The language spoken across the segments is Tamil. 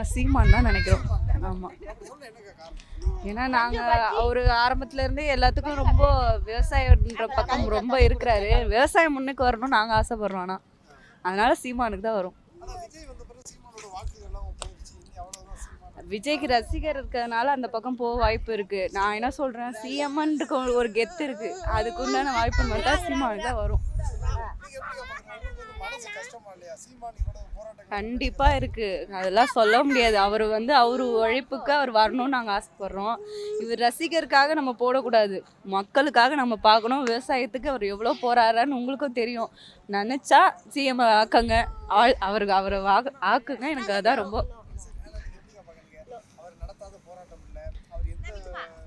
நாங்கள் சீமான் தான் நினைக்கிறோம். ஆமாம் ஏன்னா நாங்கள் அவர் ஆரம்பத்துலேருந்து எல்லாத்துக்கும் ரொம்ப விவசாயன்ற பக்கம் ரொம்ப இருக்கிறாரு. விவசாயம் முன்னுக்கு வரணும்னு நாங்கள் ஆசைப்படுறோம் ஆனால் அதனால சீமானுக்கு தான் வரும். விஜய்க்கு ரசிகர் இருக்கிறதுனால அந்த பக்கம் போக வாய்ப்பு இருக்கு. நான் என்ன சொல்றேன்? சிஎம்ன்றது ஒரு கெத்து இருக்கு. அதுக்குண்டான வாய்ப்புன்னு வாய்ப்பு பார்த்தா சீமானுக்கு தான் வரும். கண்டிப்பா இருக்கு. அதெல்லாம் சொல்ல முடியாது. அவர் வந்து அவர் உழைப்புக்கு அவர் வரணும்னு நாங்கள் ஆசைப்படுறோம். இவர் ரசிகருக்காக நம்ம போடக்கூடாது. மக்களுக்காக நம்ம பார்க்கணும். விவசாயத்துக்கு அவர் எவ்வளோ போறாருன்னு உங்களுக்கும் தெரியும். நினைச்சா சிஎம் ஆக்குங்க. ஆள் அவருக்கு அவரை ஆக்குங்க. எனக்கு அதான் ரொம்ப எப்படிங்க பாக்குறீங்க அவர் நடத்தாத போராட்டம் இல்ல அவர் எந்த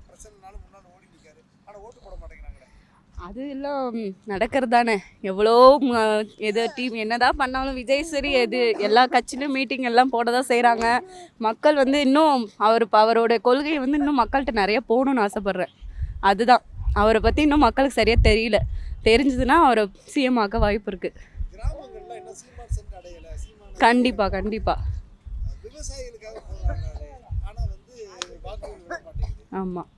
பிரச்சனைனாலும் முன்னால ஓடி நிக்காரு ஆனா ஓட்டு போட மாட்டேங்கிறாங்களே அது எல்லாம் நடக்கிறது தானே எவ்வளோ எது டீம் என்னதான் பண்ணாலும் விஜய் சரி எது எல்லா கட்சியிலும் மீட்டிங் எல்லாம் போட தான் செய்கிறாங்க மக்கள் வந்து இன்னும் அவர் அவரோட கொள்கை வந்து இன்னும் மக்கள்கிட்ட நிறைய போகணும்னு ஆசைப்பட்றேன். அதுதான். அவரை பற்றி இன்னும் மக்களுக்கு சரியாக தெரியல. தெரிஞ்சதுன்னா அவரை சிஎம் ஆக்க வாய்ப்பு இருக்குது கண்டிப்பாக கண்டிப்பாக ஆமாம்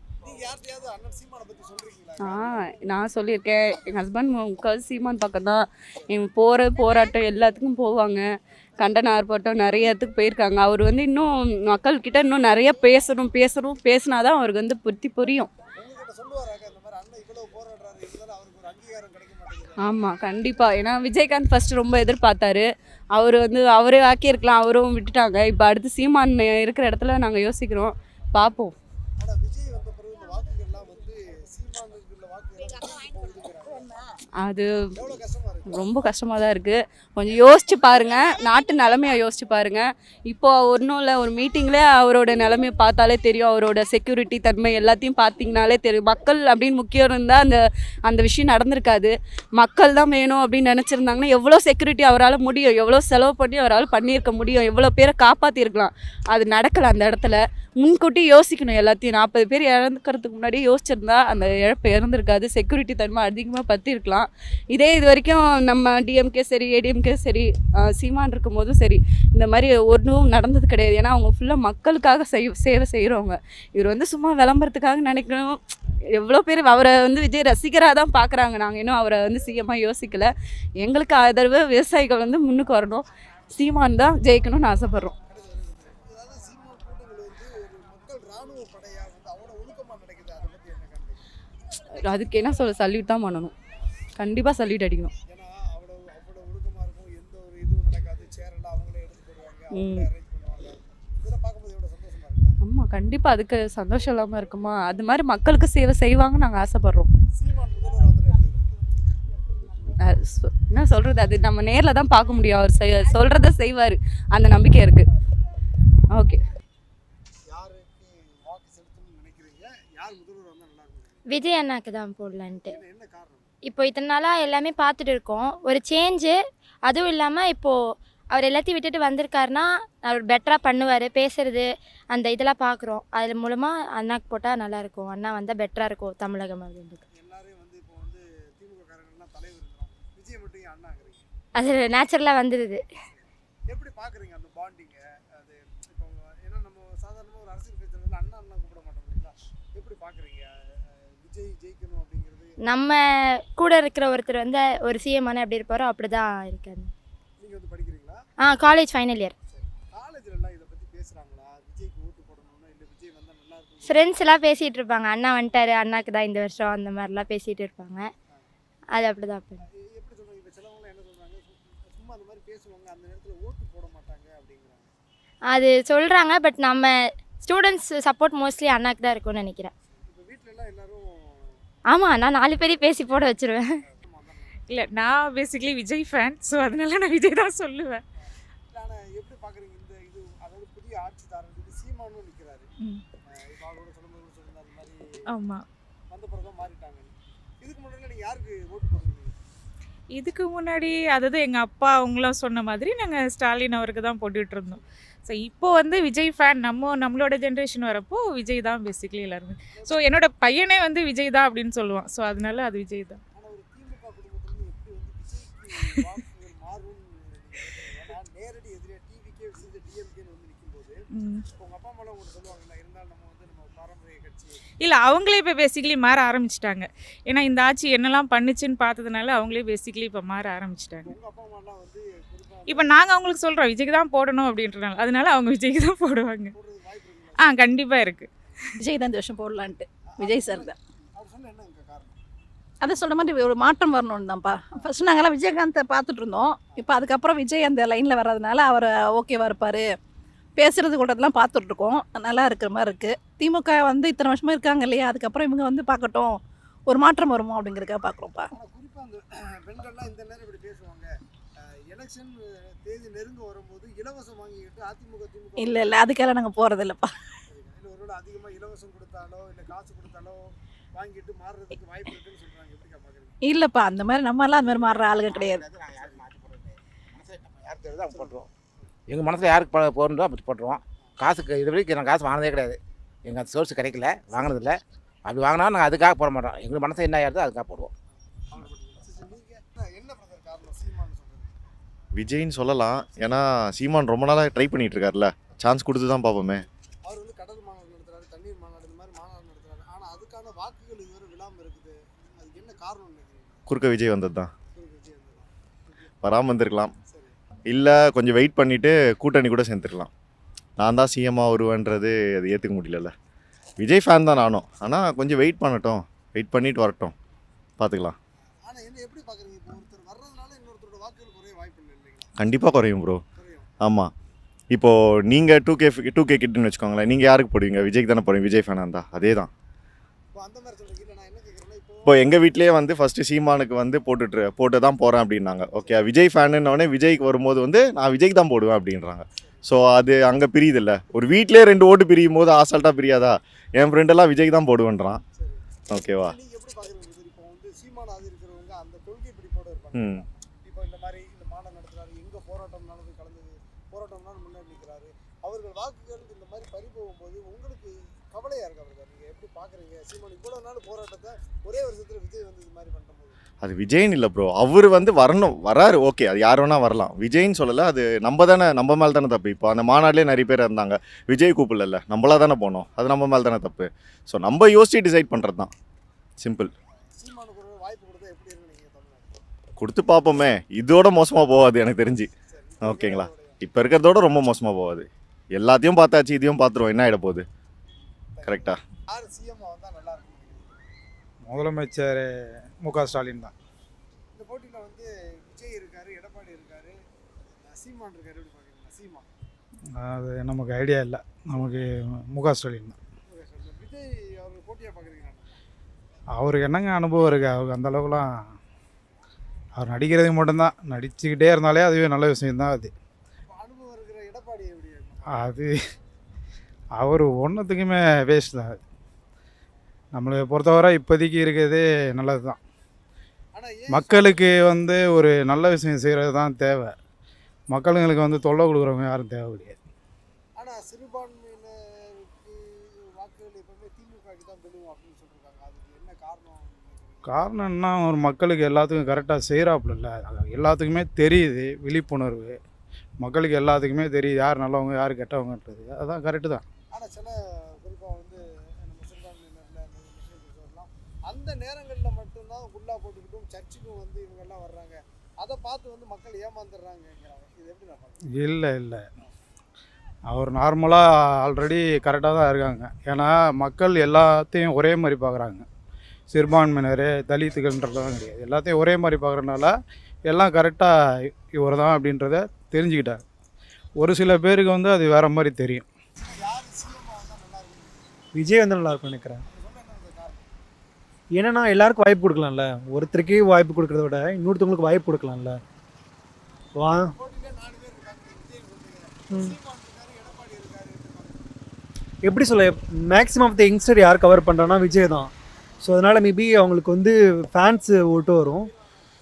ஆ நான் சொல்லியிருக்கேன். எங்கள் ஹஸ்பண்ட் முக்கால் சீமான் பக்கம் தான் என் போகிற போராட்டம் எல்லாத்துக்கும் போவாங்க. கண்டன ஆர்ப்பாட்டம் நிறைய இடத்துக்கு போயிருக்காங்க. அவர் வந்து இன்னும் மக்கள்கிட்ட இன்னும் நிறைய பேசணும் பேசணும் பேசினாதான் அவருக்கு வந்து புத்தி புரியும். ஆமாம் கண்டிப்பாக ஏன்னா விஜயகாந்த் ஃபஸ்ட்டு ரொம்ப எதிர்பார்த்தாரு. அவர் வந்து அவரே ஆக்கியிருக்கலாம் அவரும் விட்டுட்டாங்க. இப்போ அடுத்து சீமான் இருக்கிற இடத்துல நாங்கள் யோசிக்கிறோம். பார்ப்போம் ஆனா விஜய் வந்த பிறகு இந்த வாக்குகள்லாம் வந்து சீமானுக்கு உள்ள வாக்குகள் போகுதுங்கிறாங்க அது ரொம்ப கஷ்டமாக தான் இருக்குது கொஞ்சம் யோசிச்சு பாருங்கள் நாட்டு நிலமையை யோசிச்சு பாருங்கள் இப்போ ஒன்றும் இல்லை ஒரு மீட்டிங்கில் அவரோட நிலமையை பார்த்தாலே தெரியும். அவரோட செக்யூரிட்டி தன்மை எல்லாத்தையும் பார்த்தீங்கனாலே தெரியும். மக்கள் அப்படின்னு முக்கியம் இருந்தால் அந்த அந்த விஷயம் நடந்திருக்காது. மக்கள் தான் வேணும் அப்படின்னு நினச்சிருந்தாங்கன்னா எவ்வளோ செக்யூரிட்டி அவரால் முடியும். எவ்வளோ செலவு பண்ணி அவரால் பண்ணியிருக்க முடியும். எவ்வளோ பேரை காப்பாற்றிருக்கலாம் அது நடக்கலை அந்த இடத்துல. முன்கூட்டி யோசிக்கணும் எல்லாத்தையும். நாற்பது பேர் இறந்துக்கிறதுக்கு முன்னாடி யோசிச்சிருந்தா அந்த இழப்பு இறந்துருக்காது. செக்யூரிட்டி தன்மை அதிகமாக பற்றி இருக்கலாம் இதே இது வரைக்கும் நம்ம டிஎம்கே சரி ஏடிஎம்கே சரி சீமான் இருக்கும்போதும் சரி இந்த மாதிரி ஒன்றும் நடந்தது கிடையாது. ஏன்னா அவங்க ஃபுல்லாக மக்களுக்காக செய் சேவை செய்கிறவங்க இவர் வந்து சும்மா விளம்பரத்துக்காக நினைக்கணும். எவ்வளோ பேர் அவரை வந்து விஜய் ரசிகராக தான் பார்க்குறாங்க நாங்கள் இன்னும் அவரை வந்து சீயமாக யோசிக்கல. எங்களுக்கு ஆதரவு விவசாயிகள் வந்து முன்னுக்கு வரணும். சீமான் தான் ஜெயிக்கணும்னு ஆசைப்பட்றோம். அதுக்கு என்ன சொல்ல சல்யூட் தான் பண்ணணும். கண்டிப்பாக சல்யூட் அடிக்கணும் ஏன்னா அவ்வளவு அவ்வளவு ஒழுக்கமா இருக்கும் எந்த ஒரு இதுவும் நடக்காது சேரெல்லாம் அவங்களே எடுத்து போடுவாங்க அவங்களே அரேஞ்ச் பண்ணுவாங்க இதெல்லாம் பார்க்கும்போது எவ்வளவு சந்தோஷமா இருக்கு ஆமாம் கண்டிப்பாக அதுக்கு சந்தோஷம் இல்லாமல் இருக்குமா? அது மாதிரி மக்களுக்கு சேவை செய்வாங்கன்னு நாங்கள் ஆசைப்பட்றோம். என்ன சொல்கிறது அது நம்ம நேரில் தான் பார்க்க முடியும். அவர் செய் சொல்கிறத செய்வார். அந்த நம்பிக்கை இருக்குது ஓகே. விஜய் அண்ணாக்கு தான் போடலான்ட்டு. என்ன என்ன காரணம்? இப்போ இத்தனை நாளாக எல்லாமே பார்த்துட்டு இருக்கோம். ஒரு சேஞ்சு அதுவும் இல்லாமல் இப்போது அவர் எல்லாத்தையும் விட்டுட்டு வந்திருக்காருன்னா அவர் பெட்டராக பண்ணுவார் பேசுறது அந்த இதெல்லாம் பார்க்குறோம் அது மூலமாக அண்ணாக்கு போட்டால் நல்லாயிருக்கும் அண்ணா வந்தால் பெட்டராக இருக்கும் தமிழகம் அப்படின்றது. அது நேச்சுரலாக வந்துடுது எப்படி பார்க்குறீங்க அந்த பாண்டிங்க அது இப்போ ஏன்னா நம்ம சாதாரணமாக ஒரு அரசியல் கட்சியில் அண்ணா அண்ணா கூப்பிட மாட்டோம் இல்லைங்களா? எப்படி பார்க்குறீங்க விஜய் ஜெயிக்கணும் அப்படிங்கிறது நம்ம கூட இருக்கிற ஒருத்தர் வந்து ஒரு சிஎம் அண்ணா எப்படி இருப்பாரோ அப்படி தான் இருக்காரு நீங்கள் வந்து படிக்கிறீங்களா ஆ காலேஜ் ஃபைனல் இயர் சரி காலேஜில் எல்லாம் இதை பற்றி பேசுகிறாங்களா விஜய்க்கு ஓட்டு போடணும்னா இல்லை விஜய் வந்தால் நல்லா இருக்கும்? ஃப்ரெண்ட்ஸ் எல்லாம் பேசிகிட்டு இருப்பாங்க. அண்ணா வந்துட்டாரு அண்ணாக்கு தான் இந்த வருஷம் அந்த மாதிரிலாம் பேசிகிட்டு இருப்பாங்க. அது அப்படி தான் எ- எப்படி சொல்கிறாங்க இப்போ சிலவங்களாம் என்ன சொல்கிறாங்க சும்மா அந்த மாதிரி பேசுவாங்க. அந்த நேரத்தில் ஓட்டு போட மாட்டாங்க அப்படிங்கிறாங்க. அது சொல்கிறாங்க பட் நம்ம ஸ்டூடெண்ட்ஸ் சப்போர்ட் மோஸ்ட்லி அண்ணாக்கு தான் இருக்கும்னு நினைக்கிறேன். இப்போ வீட்டில எல்லாம் எல்லாரும் ஆமாம் நான் நாலு பேரையும் பேசி போட வச்சிருவேன். இல்லை நான் பேசிக்கலி விஜய் ஃபேன் ஸோ அதனால நான் விஜய் தான் சொல்லுவேன் ஆனால் எப்படி பார்க்குறீங்க இந்த இது அதாவது புதிய ஆட்சிதாரர் சீமானும் நிற்கிறாரு ம். இப்போ அவரோட சொல்லும்போது சொல்லுங்க அந்த மாதிரி ஆமாம் இதுக்கு முன்னாடி அதாவது எங்கள் அப்பா அவங்களாம் சொன்ன மாதிரி நாங்கள் ஸ்டாலின் அவருக்கு தான் போட்டுட்டு இருந்தோம் ஸோ இப்போ வந்து விஜய் ஃபேன் நம்ம நம்மளோட ஜென்ரேஷன் வரப்போ விஜய் தான் பேசிக்கலி எல்லாருமே. ஸோ என்னோட பையனே வந்து விஜய் தான் அப்படின்னு சொல்லுவான். ஸோ அதனால அது விஜய் தான். வந்து மாறும்னு நினைக்கிறீங்க? ஏன்னா நேரடி எதிரே டிவிக்கே செஞ்ச டிஎம்கேன்னு வந்து நிற்கும்போது ம். உங்க அப்பா அம்மாலாம் உங்களுக்கு சொல்லுவாங்கல்ல இருந்தாலும் நம்ம வந்து நம்ம பாரம்பரிய கட்சி இல்லை அவங்களே இப்போ பேசிக்கலி மாற ஆரம்பிச்சிட்டாங்க. ஏன்னா இந்த ஆட்சி என்னெல்லாம் பண்ணுச்சுன்னு பார்த்ததுனால அவங்களே பேசிக்கலி இப்போ மாற ஆரம்பிச்சிட்டாங்க. இப்போ நாங்கள் அவங்களுக்கு சொல்கிறோம் விஜய்க்கு தான் போடணும் அப்படின்றனால. அதனால அவங்க விஜய்க்கு தான் போடுவாங்க. ஆ கண்டிப்பாக இருக்குது விஜய் தான் இந்த வருஷம் போடலான்ட்டு. விஜய் சார் தான். அவர் சொன்ன என்னங்க காரணம்? அதை சொல்ல மாதிரி ஒரு மாற்றம் வரணும்னு தான்ப்பா. ஃபர்ஸ்ட் நாங்கள்லாம் விஜயகாந்தை பார்த்துட்டு இருந்தோம். இப்போ அதுக்கப்புறம் விஜய் அந்த லைனில் வர்றதுனால அவர் ஓகேவா இருப்பார். பேசுறது கூடதெல்லாம் பார்த்துட்டு இருக்கோம் நல்லா இருக்கிற மாதிரி இருக்குது திமுக வந்து இத்தனை வருஷமா இருக்காங்க இல்லையா? அதுக்கப்புறம் இவங்க வந்து பார்க்கட்டும். ஒரு மாற்றம் வருமோ அப்படிங்கிறதுக்காக பார்க்குறோம்ப்பா. பெண்கள்லாம் இந்த நேரம் இப்படி பேசுவாங்க. எலெக்ஷன் தேதி நெருங்க வரும்போது இலவசம் வாங்கிக்கிட்டு அதிமுக திமுக இல்லை இல்லை அதுக்கெல்லாம் நாங்கள் போகிறது இல்லைப்பா இல்லை ஒருவேளை அதிகமா இலவசம் கொடுத்தாலோ இல்ல காசு கொடுத்தாலோ வாங்கிட்டு மாறுறதுக்கு வாய்ப்பு இருக்குன்னு சொல்றாங்க. எப்படிக்கா பாக்குறீங்க? இல்லைப்பா அந்த மாதிரி நம்மலாம் அந்த மாதிரி மாறுற ஆளுங்க கிடையாது. யார் தெரியுதோ அவங்க போட்டுருவோம். எங்கள் மனசில் யாருக்கு போ போகணுதோ அப்படி போட்டுருவோம். காசுக்கு இது வரைக்கும் நான் காசு வாங்கினதே கிடையாது. எங்கள் அந்த சோர்ஸ் கிடைக்கல வாங்கினதில்ல. அப்படி வாங்கினா நாங்கள் அதுக்காக போட மாட்டோம். எங்கள் மனசு என்ன ஆயிருதோ அதுக்காக போடுவோம். விஜய்ன்னு சொல்லலாம். ஏன்னா சீமான் ரொம்ப நாளாக ட்ரை பண்ணிட்டு இருக்காருல்ல சான்ஸ் கொடுத்து தான் பார்ப்போமே அவர் வந்து கடல் மாநாடு நடத்துறாரு தண்ணீர் மாநாடு இந்த மாதிரி மாநாடு நடத்துறாரு. ஆனா அதுக்கான வாக்குகள் இதுவரை விழாம இருக்குது. அதுக்கு என்ன காரணம் நினைக்கிறீங்க? குறுக்க விஜய் வந்தது தான் வராமல் இருந்திருக்கலாம். சரி இல்லை கொஞ்சம் வெயிட் பண்ணிவிட்டு கூட்டணி கூட சேர்ந்துருக்கலாம் நான் தான் சிஎம்மாக வருவேன்றது அது ஏற்றுக்க முடியலல்ல. விஜய் ஃபேன் தான் நானும். ஆனால் கொஞ்சம் வெயிட் பண்ணட்டும். வெயிட் பண்ணிட்டு வரட்டும். பார்த்துக்கலாம் கண்டிப்பாக குறையும் ப்ரோ ஆமாம் இப்போது நீங்கள் டூ கே டூ கே கிட்டுன்னு வச்சுக்கோங்களேன். நீங்கள் யாருக்கு போடுவீங்க? விஜய்க்கு தானே போடுவீங்க. விஜய் ஃபேனாக இருந்தா. அதே தான் இப்போ எங்கள் வீட்லேயே வந்து ஃபஸ்ட்டு சீமானுக்கு வந்து போட்டுட்டு போட்டு தான் போகிறேன் அப்படின்னாங்க. ஓகே விஜய் ஃபேனுன்னொடனே விஜய்க்கு வரும்போது வந்து நான் விஜய்க்கு தான் போடுவேன் அப்படின்றாங்க. ஸோ அது அங்கே பிரியுதில்ல. ஒரு வீட்டிலே ரெண்டு ஓட்டு பிரியும் போது ஆசால்ட்டாக பிரியாதா? என் ஃப்ரெண்டெல்லாம் விஜய்க்கு தான் போடுவேன்றான். ஓகேவா நீங்க எப்படி பாக்குறீங்க சார் இப்போ வந்து சீமான் ஆதரிக்கிறவங்க அந்த கொள்கை பிடிப்போட இருப்பாங்க ம் இப்போ இந்த மாதிரி இந்த மாநாடு நடத்துறாரு எங்க போராட்டம்னாலும் போய் கலந்து போராட்டம்னாலும் முன்னாடி நிற்கிறாரு அவர்கள் வாக்குகள் இந்த மாதிரி பறி போகும்போது உங்களுக்கு கவலையா இருக்கா பிரதர் நீங்க எப்படி பாக்குறீங்க சீமான் இவ்வளவு நாள் போராட்டத்தை ஒரே வருஷத்துல விஜய் வந்து இது மாதிரி பண்ணும்போது அது விஜய்னு இல்லை ப்ரோ அவர் வந்து வரணும். வராரு. ஓகே அது யார் வேணால் வரலாம். விஜய்ன்னு சொல்லலை அது நம்ம தானே நம்ம மேலே தானே தப்பு. இப்போ அந்த மாநாட்டிலே நிறைய பேர் இருந்தாங்க. விஜய் கூப்பிடல நம்மளா தானே போனோம். அது நம்ம மேலே தானே தப்பு. ஸோ நம்ம யோசிச்சு டிசைட் பண்ணுறது தான் சிம்பிள் கொடுத்தா பார்ப்போமே. இதோட மோசமாக போகாது எனக்கு தெரிஞ்சு. ஓகேங்களா? இப்போ இருக்கிறதோட ரொம்ப மோசமாக போகாது. எல்லாத்தையும் பார்த்தாச்சு இதையும் பார்த்துருவோம். என்ன ஆகிட போகுது? கரெக்டா யார் சிஎம் வந்தா நல்லா இருக்கும் நினைக்கிறீங்க? முதலமைச்சர் மு க ஸ்டாலின் தான். இந்த போட்டியில வந்து விஜய் இருக்காரு எடப்பாடி இருக்காரு சீமான் இருக்காரு எப்படி சீமான் அது நமக்கு ஐடியா இல்லை. நமக்கு மு க ஸ்டாலின் தான். விஜய் அவர் போட்டியா பாக்குறீங்க அவருக்கு என்னங்க அனுபவம் இருக்குது அவருக்கு அந்த அளவுக்குலாம் அவர் நடிக்கிறதுக்கு மட்டும்தான். நடிச்சுக்கிட்டே இருந்தாலே அதுவே நல்ல விஷயம்தான் அது. இப்போ அனுபவம் இருக்கிற எடப்பாடி? அது அவர் ஒன்றுத்துக்குமே வேஸ்ட் தான் அது. நம்மளை பொறுத்தவரை இப்போதைக்கு இருக்கிறதே நல்லது தான் மக்களுக்கு வந்து ஒரு நல்ல விஷயம் செய்கிறது தான் தேவை. மக்களுங்களுக்கு வந்து தொல்லை கொடுக்குறவங்க யாரும் தேவை கிடையாது. ஆனா சிறுபான்மையினருக்கு வாக்குகள் எப்பவுமே திமுகக்கு தான் விழுவும் அப்படின்னு சொல்லிருக்காங்க. அதுக்கு என்ன காரணம் நினைக்கிறீங்க? காரணம் என்ன ஒரு மக்களுக்கு எல்லாத்துக்கும் கரெக்டாக செய்கிறாப்புல இல்லை எல்லாத்துக்குமே தெரியுது விழிப்புணர்வு. மக்களுக்கு எல்லாத்துக்குமே தெரியுது யார் நல்லவங்க யார் கெட்டவங்கன்றது. அதான் கரெக்டு தான் ஆனா சில அந்த நேரங்கள்ல மட்டும்தான் குல்லா போட்டுக்கிட்டும் சர்ச்சுக்கும் வந்து இவங்க எல்லாம் வர்றாங்க. அதை பார்த்து வந்து மக்கள் ஏமாந்துடுறாங்கங்கிறாங்க இது எப்படி நான் பார்க்குறேன்? இல்லை இல்லை. அவர் நார்மலாக ஆல்ரெடி கரெக்டாக தான் இருக்காங்க. ஏன்னா மக்கள் எல்லாத்தையும் ஒரே மாதிரி பார்க்குறாங்க. சிறுபான்மையினர் தலித்துகள்ன்றதெல்லாம் கிடையாது. எல்லாத்தையும் ஒரே மாதிரி பார்க்குறதுனால எல்லாம் கரெக்டாக இவர் தான் அப்படின்றத தெரிஞ்சுக்கிட்டாங்க ஒரு சில பேருக்கு வந்து அது வேறு மாதிரி தெரியும். விஜய் வந்து நல்லா இருக்கும் நினைக்கிறேன். ஏன்னா எல்லாருக்கும் வாய்ப்பு கொடுக்கலாம்ல. ஒருத்தருக்கே வாய்ப்பு கொடுக்கறத விட இன்னொருத்தவங்களுக்கு வாய்ப்பு கொடுக்கலாம்ல. வா. எப்படி சொல்ல மேக்ஸிமம் ஆஃப் த யங்ஸ்டர் யார் கவர் பண்ணுறான்னா விஜய் தான். ஸோ அதனால் மேபி அவங்களுக்கு வந்து ஃபேன்ஸ் ஓட்டு வரும்.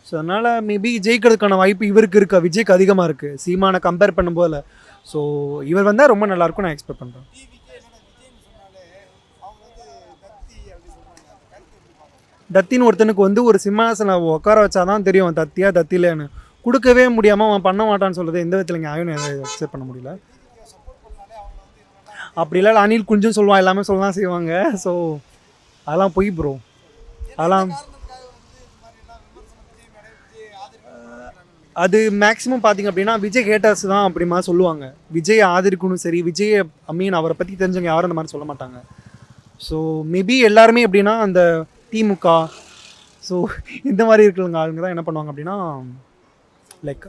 ஸோ அதனால் மேபி ஜெயிக்கிறதுக்கான வாய்ப்பு இவருக்கு இருக்கா? விஜய்க்கு அதிகமாக இருக்குது சீமானை கம்பேர் பண்ணும்போதில். ஸோ இவர் வந்தால் ரொம்ப நல்லாயிருக்கும் நான் எக்ஸ்பெக்ட் பண்ணுறேன் டிவிக்கே இல்லைன்னா விஜய்னு சொன்னாலே அவங்க வந்து தத்தி அப்படி சொல்றாங்க அந்த கருத்து எப்படி பார்க்குறீங்க தத்தின்னு ஒருத்தனுக்கு வந்து ஒரு சிம்மாசனம் உட்கார வச்சாதான் தெரியும் தத்தியா தத்தி இல்லைன்னு கொடுக்கவே முடியாமல் அவன் பண்ண மாட்டான்னு சொல்கிறது எந்த விதத்தில் நியாயம் அக்செப்ட் பண்ண முடியல. அப்படி இல்லை அனில் குஞ்சும் சொல்லுவான் எல்லாமே சொல்லலாம் செய்வாங்க. ஸோ அதெல்லாம் பொய் ப்ரோ அதெல்லாம் அது மேக்ஸிமம் பார்த்தீங்க அப்படின்னா விஜய் ஹேட்டர்ஸ் தான் அப்படிமா சொல்லுவாங்க. விஜய் ஆதரிக்கணும் சரி விஜய் ஐ மீன் அவரை பற்றி தெரிஞ்சவங்க யாரும் அந்த மாதிரி சொல்ல மாட்டாங்க. ஸோ மேபி எல்லாருமே எப்படின்னா அந்த திமுக. ஸோ இந்த மாதிரி இருக்கிறவங்க ஆளுங்க தான் என்ன பண்ணுவாங்க அப்படின்னா லைக்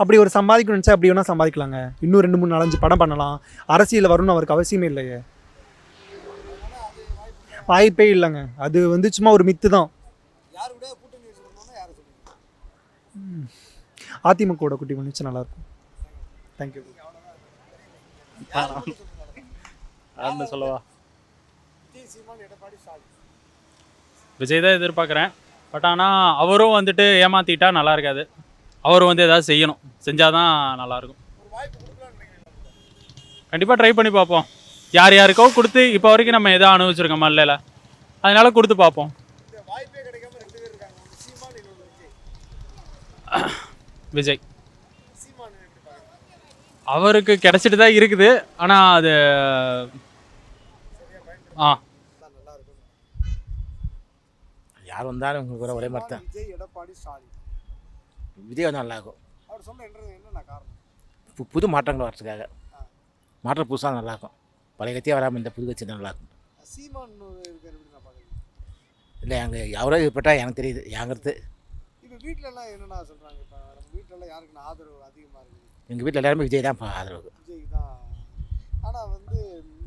அப்படி ஒரு சம்பாதிக்கணும்னு நினச்சா அப்படி வேணால் சம்பாதிக்கலாங்க. இன்னும் ரெண்டு மூணு நாலஞ்சு படம் பண்ணலாம். அரசியலில் வரணும்னு அவருக்கு அவசியமே இல்லையே. வாய்ப்பே இல்லைங்க. அது வந்து சும்மா ஒரு மித்து தான். யார் அதிமுகவோட குட்டி வந்துச்சு நல்லாயிருக்கும் தேங்க்யூ யாருன்னு சொல்லவா? விஜய் தான் எதிர்பார்க்குறேன். பட் ஆனால் அவரும் வந்துட்டு ஏமாற்றிட்டா நல்லா இருக்காது. அவரும் வந்து ஏதாவது செய்யணும். செஞ்சால் தான் நல்லாயிருக்கும் கண்டிப்பாக ட்ரை பண்ணி பார்ப்போம். யார் யாருக்கோ கொடுத்து இப்போ வரைக்கும் நம்ம எதாவது அனுபவிச்சிருக்கோமா இல்லைல்ல அதனால கொடுத்து பார்ப்போம். விஜய். அவருக்கு கிடச்சிட்டு தான் இருக்குது. ஆனால் அது ஆ. தான் நல்லா இருக்கும் யார் வந்தாலும் உங்களுக்கு கூட ஒரே மாதிரி தான். விஜய் எடப்பாடி ஸ்டாலின். விஜய் வந்து நல்லாயிருக்கும் அவர் சொன்ன என்னென்ன காரணம்? பு- புது மாற்றங்கள் வரதுக்காக மாற்றம் புதுசாக நல்லாயிருக்கும் பழைய கட்சியாக வராமல் இந்த புது கட்சி நல்லாயிருக்கும் சீமான் இருக்கார் எப்படி நான் பார்க்குறீங்க இல்லை எங்கள் அவரே இதுப்பட்டா எனக்கு தெரியுது. யாங்கிறது. இப்போ வீட்ல எல்லாம் என்னென்ன சொல்கிறாங்க இப்போ நம்ம வீட்ல எல்லாம் யாருக்கு ஆதரவு அதிகமாக இருக்குது. எங்கள் வீட்டில் எல்லாருமே விஜய் தான் பா- ஆதரவு. விஜய்க்கு தான். ஆனால் வந்து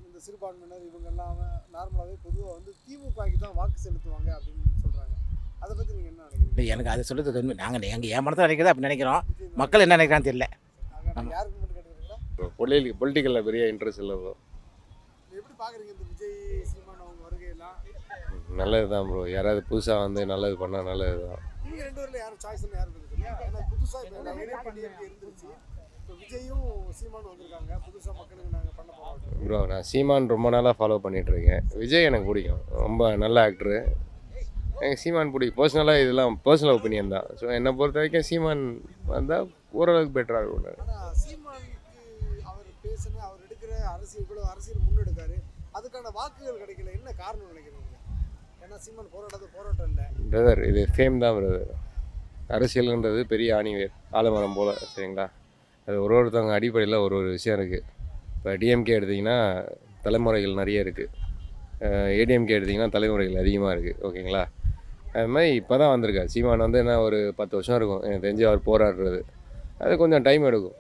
இந்த சிறுபான்மையினர் இவங்கெல்லாம் நார்மலாகவே பொதுவாக வந்து திமுகவுக்கு தான் வாக்கு செலுத்துவாங்க அப்படின்னு சொல்கிறாங்க அதை பற்றி நீங்கள் என்ன நினைக்கிறீங்க? இல்லை எனக்கு அதை சொல்கிறது வந்து நாங்கள் எங்கள் என் மனத்தில் நினைக்கிறத அப்படி நினைக்கிறோம். மக்கள் என்ன நினைக்கிறான்னு தெரியல. நாங்கள் யாருக்கு மட்டும் கேட்டுக்கிறீங்களா பொலிட்டிக் பொலிட்டிக்கலில் பெரிய இன்ட்ரெஸ்ட் இல்லை ப்ரோ எப்படி பார்க்குறீங்க இந்த விஜய் சீமான் அவங்க வருகையெல்லாம்? நல்லது தான் ப்ரோ யாராவது புதுசாக வந்து நல்லது பண்ணால் நல்லது தான் இவங்க ரெண்டு பேரில் யாரும் சாய்ஸ்னு யாரும் புதுசாக இருந்துச்சு ப்ரோ நான் சீமான் ரொம்ப நாளாக ஃபாலோ பண்ணிகிட்ருக்கேன் விஜய் எனக்கு பிடிக்கும். ரொம்ப நல்ல ஆக்டரு எனக்கு சீமான் பிடிக்கும். பர்சனலாக இதெல்லாம் பர்சனல் ஒப்பீனியன் தான். ஸோ என்னை பொறுத்த வரைக்கும் சீமான் வந்தால் ஓரளவுக்கு பெட்டராக இருக்கும். ஆனால் சீமானுக்கு அவர் பேசின அவர் எடுக்கிற அரசியல் இவ்வளோ அரசியல் முன்னெடுக்காரு. அதுக்கான வாக்குகள் கிடைக்கல. என்ன காரணம் நினைக்கிறீங்க? ஏன்னா சீமான் போராட்டது போராட்டம் இல்லை. பிரதர் இது ஃபேம் தான் பிரதர் அரசியலுன்றது பெரிய ஆணிவேர். ஆலமரம் போல் சரிங்களா? அது ஒரு ஒருத்தவங்க அடிப்படையில் ஒரு ஒரு விஷயம் இருக்குது இப்போ டிஎம்கே எடுத்திங்கன்னா தலைமுறைகள் நிறைய இருக்குது ஏடிஎம்கே எடுத்திங்கன்னா தலைமுறைகள் அதிகமாக இருக்குது ஓகேங்களா? அது மாதிரி இப்போ தான் வந்திருக்காரு. சீமான் வந்து என்ன ஒரு பத்து வருஷம் இருக்கும். எனக்கு தெரிஞ்சு அவர் போராடுறது. அது கொஞ்சம் டைம் எடுக்கும்.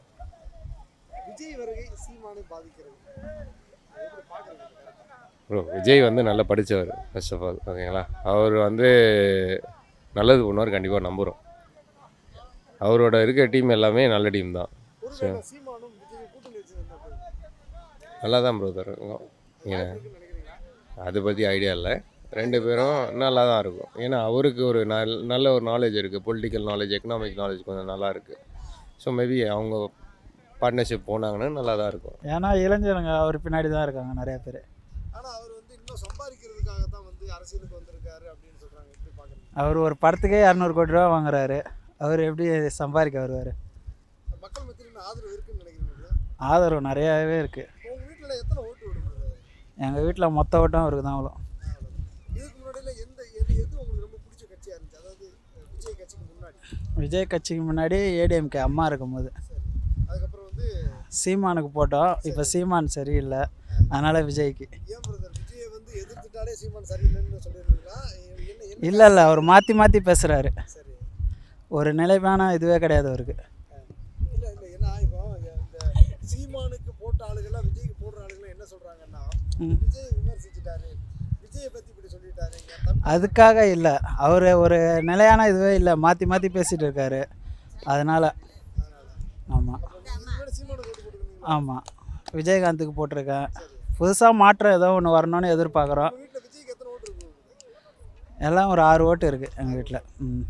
ப்ரோ விஜய் வந்து நல்லா படித்தவர் ஃபர்ஸ்ட் ஆஃப் ஆல் ஓகேங்களா? அவர் வந்து நல்லது பண்ணுவார் கண்டிப்பாக நம்புகிறோம் அவரோட இருக்க டீம் எல்லாமே நல்ல டீம் தான். போதும். நல்லா தான் ப்ரோ தரும் ஏன் அதை பற்றி ஐடியா இல்லை. ரெண்டு பேரும் நல்லா தான் இருக்கும். ஏன்னா அவருக்கு ஒரு நல் நல்ல ஒரு நாலேஜ் இருக்குது பொலிட்டிக்கல் நாலேஜ் எக்கனாமிக் நாலேஜ் கொஞ்சம் நல்லா இருக்குது ஸோ மேபி அவங்க பார்ட்னர்ஷிப் போனாங்கன்னா நல்லா தான் இருக்கும். ஏன்னா இளைஞருங்க அவர் பின்னாடி தான் இருக்காங்க நிறைய பேர். ஆனால் அவர் வந்து இன்னும் சம்பாதிக்கிறதுக்காக தான் வந்து அரசியலுக்கு வந்திருக்காரு அப்படின்னு சொல்கிறாங்க எப்படி பார்க்குறீங்க அவர் ஒரு படத்துக்கே இரநூறு கோடி ரூபா வாங்குறாரு. அவர் எப்படி சம்பாதிக்க வருவார்? ஆதரவு இருக்குன்னு நினைக்கிறீங்களா ஆதரவு நிறையாவே இருக்குது உங்கள் வீட்டில் எத்தனை ஓட்டு விடுறது எங்கள் வீட்டில் மொத்த ஓட்டம் அவருக்கு தான் அவ்வளோ இதுக்கு முன்னாடியில் எந்த எது எது உங்களுக்கு ரொம்ப பிடிச்ச கட்சியாக இருந்துச்சு? அதாவது அஹ், விஜய் கட்சிக்கு முன்னாடி. விஜய் கட்சிக்கு முன்னாடி ஏடிஎம்கே அம்மா இருக்கும்போது. அதுக்கப்புறம் வந்து சீமானுக்கு போட்டோம். இப்போ சீமான் சரியில்லை. அதனால் விஜய்க்கு. ஏன் பிரதர் விஜயை வந்து எதிர்த்துட்டாலே சீமான் சரியில்லைன்னு சொல்லிடுறீங்களா என்ன என்ன இல்லை இல்லை அவர் மாற்றி மாற்றி பேசுகிறாரு ஒரு நிலைப்பான இதுவே கிடையாது அவருக்கு இல்லை இல்லை ஏன்னா இப்போ இந்த சீமானுக்கு போட்ட ஆளுகள்லாம் விஜய்க்கு போடுற ஆளுகள்லாம் என்ன சொல்கிறாங்கன்னா. விஜய் விமர்சிச்சுட்டாரு. விஜயை பற்றி இப்படி சொல்லிட்டாரு. அதுக்காக இல்லை. அவர் ஒரு நிலையான இதுவே இல்லை. மாற்றி மாற்றி பேசிகிட்டு இருக்காரு. அதனால். ஆமாம் ஆமாம் விஜயகாந்துக்கு போட்டிருக்கேன். புதுசாக மாற்றம் ஏதோ ஒன்று வரணும்னு எதிர்பார்க்குறோம்? எல்லாம் ஒரு ஆறு ஓட்டு இருக்குது எங்கள் வீட்டில் ம்.